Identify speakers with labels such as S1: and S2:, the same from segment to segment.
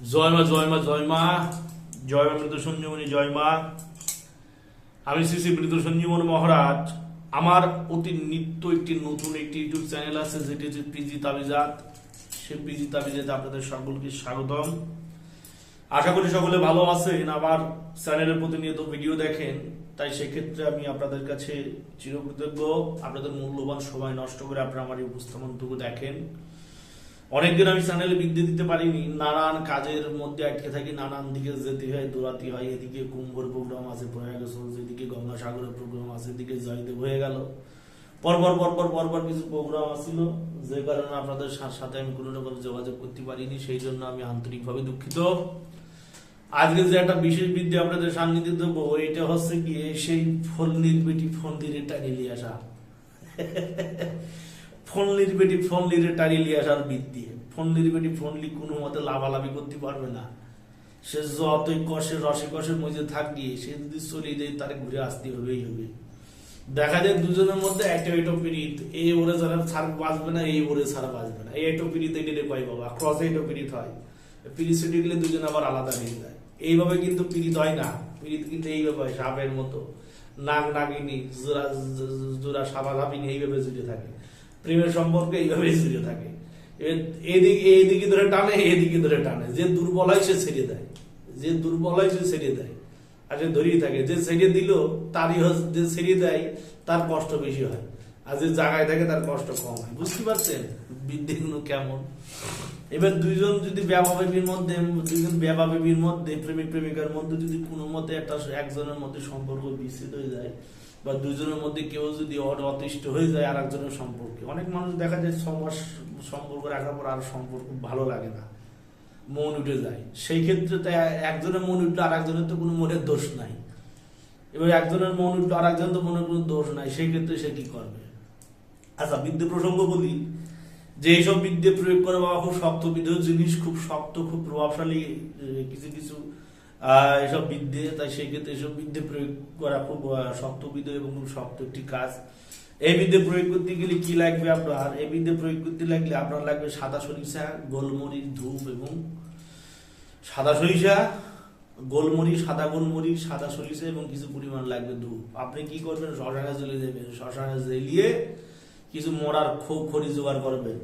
S1: জয় মা জয় মা জয় মা। জয় মা মৃত সঞ্জীবনী জয় মা। আমি শ্রী শ্রী মৃত সঞ্জীবনী মহারাজ। আমার অতি নিত্য একটি নতুন একটি ইউটিউব চ্যানেল আছে, যেটি হচ্ছে পিজি তাবিজাত। সে পিজি তাবিজাতে আপনাদের সকলকে স্বাগতম। আশা করি সকলে ভালো আছেন, আমার চ্যানেলের প্রতিনিয়ত ভিডিও দেখেন, তাই সেক্ষেত্রে আমি আপনাদের কাছে চিরকৃতজ্ঞ। আপনাদের মূল্যবান সময় নষ্ট করে আপনারা আমার এই উপস্থাপনটুকু দেখেন। অনেকদিন আমি চ্যানেলে বৃদ্ধি দিতে পারিনি। নানান কাজের মধ্যে আটকে থাকি, নানান দিকে যেতে হয়, দৌড়াতে হয়। এদিকে কুম্ভর প্রোগ্রাম আছে, প্রয়াগ চলছে এদিকে গঙ্গাসাগরের প্রোগ্রাম আছে, এদিকে জয়দেব হয়ে গেল। পরপর পরপর পরপর কিছু প্রোগ্রাম আসছিল যে কারণে আপনাদের সাথে আমি কোনো রকম যোগাযোগ করতে পারিনি। সেই জন্য আমি আন্তরিকভাবে দুঃখিত। আজকে যে একটা বিশেষ বিদ্যা আপনাদের সান্নিধ্যে দেবো, এটা হচ্ছে কি সেই ফলনির বেটি ফন্দিরে নিয়ে আসা। ফোনলির বেটি ফোনলিরে টানি নিয়ে আসার বৃত্তি। ফোনলির বেটি ফোনলি কোনো মতে লাভালাভি করতে পারবে না। সে যতই কষে, রসে কষে মজে থাকি সে যদি চলে যায়, তার ঘুরে আসতে হবেই হবে। দেখা যায় দুজনের মধ্যে একটা এটো পিরিত এই ওরে যারা ছাড় বাঁচবে না, এই ওরে ছাড়া বাঁচবে না। এই এটো পিরিত এটারে কয় বাবা ক্রসে এটো পিরিত হয়। পিরিত সেটে গেলে দুজন আবার আলাদা হয়ে যায়। এইভাবে কিন্তু পিরিত হয় না। পিরিত কিন্তু এইভাবে হয়, সাপের মতো। নাগ নাগিনী, জোড়া জোড়া সাবা সাপিনী এইভাবে জুড়ে থাকে। প্রেমের সম্পর্ক এইভাবে জুড়ে থাকে। এদিকে এইদিকে ধরে টানে, এদিকে ধরে টানে। যে দুর্বল হয় সে ছেড়ে দেয়। যে দুর্বল হয় সে ছেড়ে দেয়। আর যে ধরিয়ে থাকে। যে ছেড়ে দিল, তারই যে ছেড়ে দেয়, তার কষ্ট বেশি হয়। আর যে জায়গায় থাকে, তার কষ্ট কম হয়। বুঝতে পারছেন? বিদ্যেগুলো কেমন? এবার দুইজন যদি ব্যাপাবেবীর মধ্যে, দুইজন ব্যাপাবেবীর মধ্যে, প্রেমিক, প্রেমিকার মধ্যে যদি কোনো মতে একটা, একজনের মধ্যে সম্পর্ক বিচ্ছেদ হয়ে যায় বা দুজনের মধ্যে কেউ যদি অতিষ্ঠ হয়ে যায় আর একজনের সম্পর্কে। অনেক মানুষ দেখা যায় মাস সম্পর্ক রাখার পর আর সম্পর্ক ভালো লাগে না। মন উঠে যায়। সেই ক্ষেত্রে তো একজনের মন উঠলে আর একজনের তো কোনো মনের দোষ নাই। এবার একজনের মন উঠল আর একজন তো মনের কোনো দোষ নাই, সেই ক্ষেত্রে সে কি করবে? আচ্ছা বিদ্যে প্রসঙ্গ বলি। যে এইসব বিদ্যে প্রয়োগ করা বাবা খুব শক্ত বিধ জিনিস, খুব শক্ত, খুব প্রভাবশালী কিছু কিছু এসব বিদ্যে তাই সেই ক্ষেত্রে এসব বিদ্যে প্রয়োগ করা খুব আহ, শক্ত বিধ এবং খুব শক্ত একটি কাজ। এই বিদ্যে প্রয়োগ করতে গেলে কি লাগবে আপনার? এই বিদ্যে প্রয়োগ করতে লাগলে আপনার লাগবে সাদা সরিষা গোলমরিচ ধূপ এবং সাদা সরিষা গোলমরিচ সাদা গোলমরিচ সাদা সরিষা এবং কিছু পরিমাণ লাগবে ধূপ। আপনি কি করবেন? শ্মশানে জ্বলে দেবেন শ্মশানে জ্বেলিয়ে কিছু মরার খো খড়ি জোগাড় করবেন।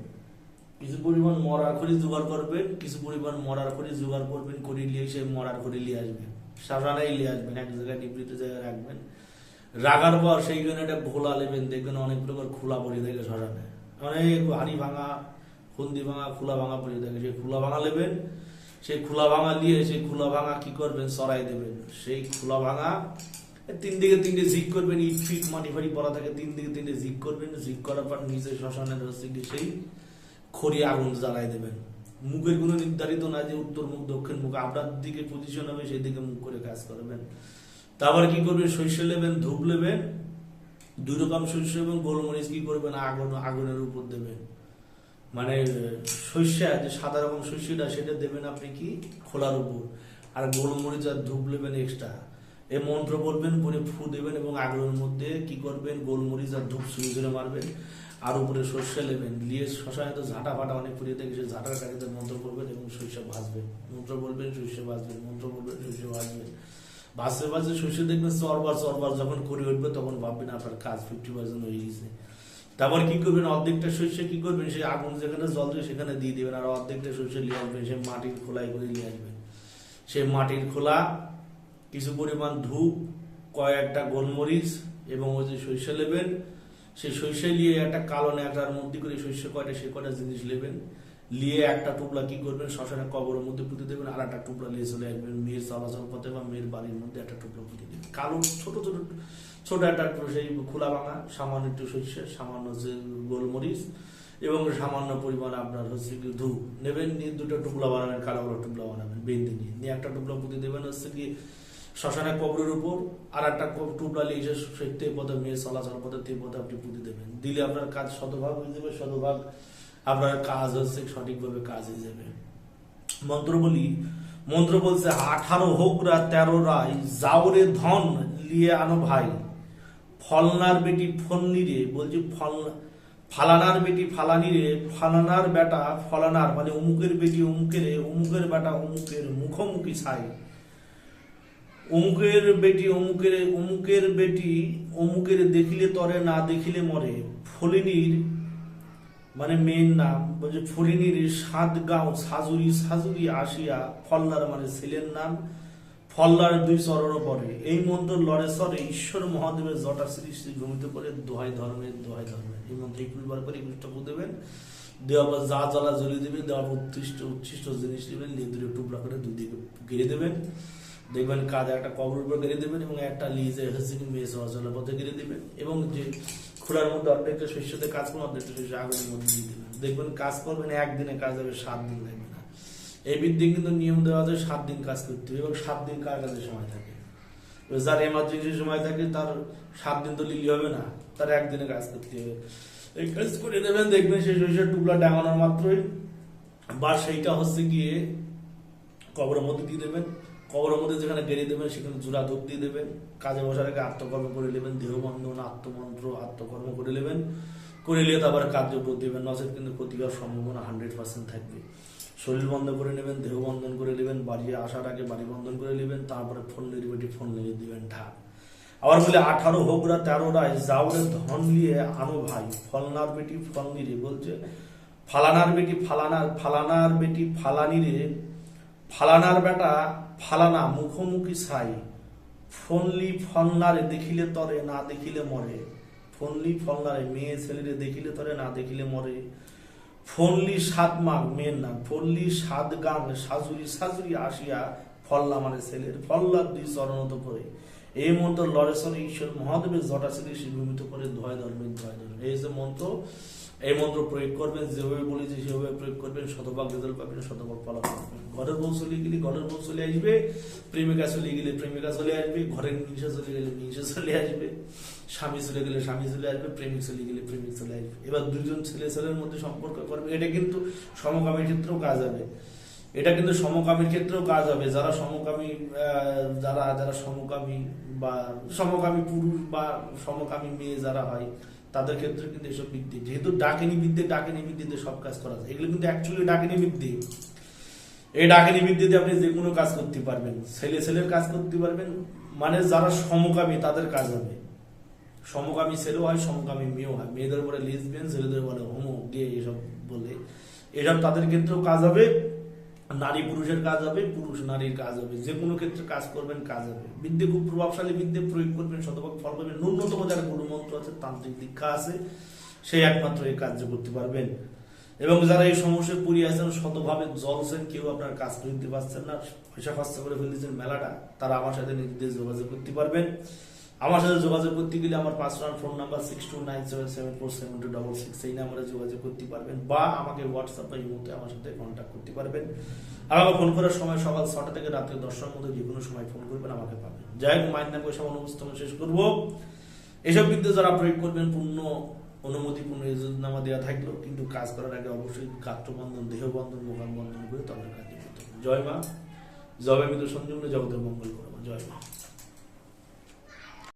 S1: কিছু পরিমাণ মরার খড়ি জোগাড় করবেন কিছু পরিমাণ মরার খড়ি জোগাড় করবেন করে নিয়ে সে মরার খড়ি নিয়ে আসবেন। শ্মশানেই নিয়ে আসবেন, এক জায়গায় নিবৃত জায়গায় রাখবেন। রাখার পর সেইখানে একটা ঘোলা নেবেন দেখবেন অনেক প্রকার খোলা পড়ে থাকে শ্মশানে অনেক হাড়ি ভাঙা খুন্দি ভাঙা, খোলা ভাঙা পড়ে থাকে। সেই খোলা ভাঙা নেবেন সেই খোলা ভাঙা দিয়ে সেই খোলা ভাঙা কি করবেন? সরাই দেবেন। সেই খোলা ভাঙা তিন দিকে তিনটে জিক করবেন, ইট ফিট মাটি ফাটি পড়া থাকে, তিন দিকে তিনটে জিক করবেন। জিক করার পর নিচে শ্মশানের হচ্ছে সেই খড়ি আগুন জ্বালাই দেবেন। মুখের কোনো নির্ধারিত না যে উত্তর মুখ, দক্ষিণ মুখ, আপনার দিকে পজিশন হবে, সেই দিকে মুখ করে কাজ করবেন। তারপর কি করবেন? সর্ষে নেবেন, ধূপ নেবেন, দুই রকম শস্য এবং গোলমরিচ কি করবেন? আগুন, আগুনের উপর দেবেন। মানে শস্যা যে সাদা রকম শস্যটা সেটা দেবেন আপনি কি? খোলার উপর। আর গোলমরিচ আর ধূপ নেবেন এক্সট্রা এই মন্ত্র বলবেন বলে ফু দেবেন এবং আগুনের মধ্যে কি করবেন? গোলমরিচ আর ধূপ ছুঁড়ে ছুঁড়ে মারবেন। আর উপরে সর্ষে নেবেন নিয়ে শ্মশানে তো ঝাঁটা ফাটা অনেক পুড়িয়ে থাকে সেই ঝাঁটার কাঠিতে মন্ত্র করবেন এবং শস্য ভাজবেন মন্ত্র বলবেন শস্য ভাজবেন, মন্ত্র বলবেন শস্য ভাজবেন। ভাজতে ভাজতে শস্য দেখবেন চরবার চরবার যখন করে উঠবে, তখন ভাববেন, আপনার কাজ ফিফটি পার্সেন্ট হয়ে গেছে। তারপর কি করবেন? অর্ধেকটা শস্য কি করবেন? সেই আগুন যেখানে জল দিয়ে সেখানে দিয়ে দেবেন। আর অর্ধেকটা শস্য নিয়ে আসবেন সেই মাটির খোলায় করে নিয়ে আসবেন। সেই মাটির খোলা কিছু পরিমাণ ধূপ কয়েকটা গোলমরিচ এবং ওই যে শস্য নেবেন। সেই শস্য নিয়ে একটা কালো ন্যাকড়ার মধ্যে করে শস্য কয়টা, সে কয়টা জিনিস নেবেন। নিয়ে একটা টুকলা কি করবেন? শ্মশানের কবরের মধ্যে পুঁতে দেবেন, আর একটা টুকলা নিয়ে চলে আসবেন। মেয়ের চলাচল পথে বা মেয়ের বাড়ির মধ্যে একটা টুকরা পুঁতে দেবেন। কালো ছোট ছোট ছোট একটা সেই খোলা ভাঙা সামান্য একটু শস্য সামান্য যে গোলমরিচ এবং সামান্য পরিমাণ আপনার হচ্ছে কি ধূপ নেবেন। নিয়ে দুটো টুকলা বানাবেন, কালো কালো টুকলা বানাবেন, বেঁধে নিয়ে। নিয়ে একটা টুকলা পুঁতে দেবেন হচ্ছে কি শ্মশানের কবরের উপর আর একটা নিয়ে এসে সেই পথে মেয়ে, চলাচল পথে তে পথে আপনি পুঁতে দেবেন। দিলে আপনার কাজ শতভাগ হয়ে যাবে, শতভাগ আপনার কাজ হচ্ছে সঠিকভাবে কাজ হয়ে যাবে। মন্ত্র বলি, মন্ত্র বলছে, আঠারো হোক রা তেরো রায়, যাওরে ধন লিয়ে আনো ভাই। ফলনার বেটি ফন্নি রে, বলছি, ফল, ফালানার বেটি ফালানি রে, ফালানার বেটা ফলানার মানে অমুকের বেটি অমুকের অমুকের বেটা অমুকের মুখোমুখি ছাই। অমুকের বেটি অমুকের অমুকের বেটি অমুকের দেখিলে তরে, না দেখিলে মরে। ফলিনীর মানে মেন নাম, বলছে ফলিনীর সাত গাঁও, সাজুরি সাজুরি আসিয়া ফল্লার মানে ছেলের নাম, ফল্লার দুই চরণ পরে এই মন্ত্র লড়ে সরে ঈশ্বর মহাদেবের জটা শ্রী ভূমিতে করে দোহাই ধর্মের দোহাই ধর্মের এই মন্ত্র একুশ বার করে একুশটা করে দেবেন। দেওয়া যা জ্বালা জ্বলিয়ে দেবেন, দেওয়ার পর উৎকৃষ্ট উচ্ছিষ্ট জিনিস নেবেন লেদুরে টুকরা করে দুই দিকে ঘিরে দেবেন। দেখবেন কাঁধে একটা কবর উপর গেড়ে দেবেন এবং একটা লিজে কি মেয়ে চলাচলের পথে গেড়ে দেবেন এবং যে খোলার মধ্যে অর্ধেকটা শস্যতে কাজ করবেন অর্ধেকটা শস্য আগুনের মধ্যে দিয়ে দেবেন। দেখবেন কাজ করবেন, একদিনে কাজ হবে, সাত দিন লাগবে না। এই বিদ্যে কিন্তু নিয়ম দেওয়া আছে, সাত দিন কাজ করতে হবে এবং সাত দিন কার কাছে সময় থাকে? যার এমার্জেন্সি সময় থাকে, তার সাত দিন তো লিলি হবে না, তার একদিনে কাজ করতে হবে। এই কাজ করে দেবেন দেখবেন সেই শস্যের টুকরা ডাঙানোর মাত্রই, বা সেইটা হচ্ছে গিয়ে কবরের মধ্যে দিয়ে দেবেন। কবরের মধ্যে যেখানে গেড়ে দেবেন, সেখানে জোড়া ধূপ দিয়ে দেবেন। কাজে বসার আগে আত্মকর্ম করে নেবেন দেহবন্ধন আত্মমন্ত্র, আত্মকর্ম করে নেবেন। করে নিয়ে তারপরে কার্য করে দেবেন। নচেত কিন্তু ক্ষতি সম্ভাবনা হান্ড্রেড পার্সেন্ট থাকবে। শরীর বন্ধ করে নেবেন, দেহ বন্ধন করে নেবেন, বাড়ি আসার আগে বাড়ি বন্ধন করে নেবেন, তারপরে ফোন বেটি ফোন নিয়ে দেবেন, ঢাক। আবার বলে, আঠারো হোকরা তেরো রায় যাওরে ধন নিয়ে আনো ভাই। ফলনার বেটি ফল নিয়ে বলছে। ফালানার বেটি ফালানার ফালানার বেটি ফালানি রে। ফালানার বেটা ফালানা, মুখোমুখি ছাই। ফনলি ফলনারে দেখিলে তরে, না দেখিলে মরে। ফনলি ফলনারে, মেয়ে ছেলেরে দেখিলে তরে, না দেখিলে মরে। ফনলি সাত মাঘ, মেয়ের নাম। ফনলি সাত গান, সাজুরি সাজুরি আসিয়া ফল্লা মানে ছেলের ফল্লার দুই চরণত করে এই মন্ত্র লড়েশ্বর ঈশ্বর মহাদেবের জটা শ্রী শ্রীভূমিত করে, ধয় ধর্মের ধয় ধর্মের এই যে মন্ত্র এই মন্ত্র প্রয়োগ করবেন, যেভাবে বলেছি সেভাবে প্রয়োগ করবেন, শতভাগ রেজাল্ট পাবেন, শতভাগ ফলাফল ঘরের বউ চলে গেলে ঘরের বউ চলে আসবে, প্রেমিকা চলে গেলে প্রেমিকা চলে আসবে, ঘরের মিংসা চলে গেলে মিংসা চলে আসবে, স্বামী চলে গেলে স্বামী চলে আসবে, প্রেমিক চলে গেলে প্রেমিক চলে আসবে। এবার দুজন ছেলে ছেলের মধ্যে সম্পর্ক করবে, এটা কিন্তু সমকামীর ক্ষেত্রেও কাজ হবে। এটা কিন্তু সমকামীর ক্ষেত্রেও কাজ হবে। যারা সমকামী যারা যারা সমকামী বা, সমকামী পুরুষ বা সমকামী মেয়ে যারা হয় তাদের ক্ষেত্রে কিন্তু এসব বিদ্যে যেহেতু ডাকিনী বিদ্যে ডাকিনী বিদ্যেতে সব কাজ করা যায়। এগুলো কিন্তু অ্যাকচুয়ালি ডাকিনী বিদ্যে এই ডাকিনী বিদ্যেতে আপনি যে কোনো কাজ করতে পারবেন। ছেলে ছেলের কাজ করতে পারবেন। মানে যারা সমকামী, তাদের কাজ হবে। সমকামী ছেলেও হয়, সমকামী মেয়েও হয়। মেয়েদের বলে লিসবেন ছেলেদের বলে হোমো গে এসব বলে। এসব তাদের ক্ষেত্রেও কাজ হবে। নারী পুরুষের কাজ হবে, পুরুষ নারীর কাজ হবে। যে কোনো ক্ষেত্রে কাজ করবেন, কাজ হবে। বিদ্যে খুব প্রভাবশালী বিদ্যে প্রয়োগ করবেন, শতভাগ ফল পাবেন। ন্যূনতম যারা গুরুমন্ত্র আছে, তান্ত্রিক দীক্ষা আছে সেই একমাত্র এই কার্য করতে পারবেন। এবং যারা এই সমস্যায় পড়ে আছেন শতভাবে জলছেন কেউ আপনার কাজ করে দিতে পারছেন না, পয়সা খরচা করে ফেলেছেন মেলাটা, তারা আমার সাথে নির্দেশ যোগাযোগ করতে পারবেন। আমার সাথে যোগাযোগ করতে গেলে আমার personal phone number six two nine seven seven four seven two double six এই নাম্বারে যোগাযোগ করতে পারবেন বা আমাকে হোয়াটসঅ্যাপ বা ইমোতে আমার সাথে কন্ট্যাক্ট করতে পারবেন। আমাকে ফোন করার সময় সকাল ছটা থেকে রাত্রে দশটার মধ্যে যে কোনো সময় ফোন করবেন, আমাকে পাবেন। যাই হোক, মাইন্ড না করে সব অনুপস্থাপন শেষ করব। এসব বিদ্যে যারা প্রয়োগ করবেন, পূর্ণ অনুমতি পূর্ণ নামা দেওয়া থাকলেও কিন্তু কাজ করার আগে অবশ্যই গাত্রবন্ধন দেহবন্ধন মোকান বন্ধন করে তাদের কাজ করতে হবে। জয় মা, জয় মিত্র সঞ্জীবনী জগতের মঙ্গল করব জয় মা।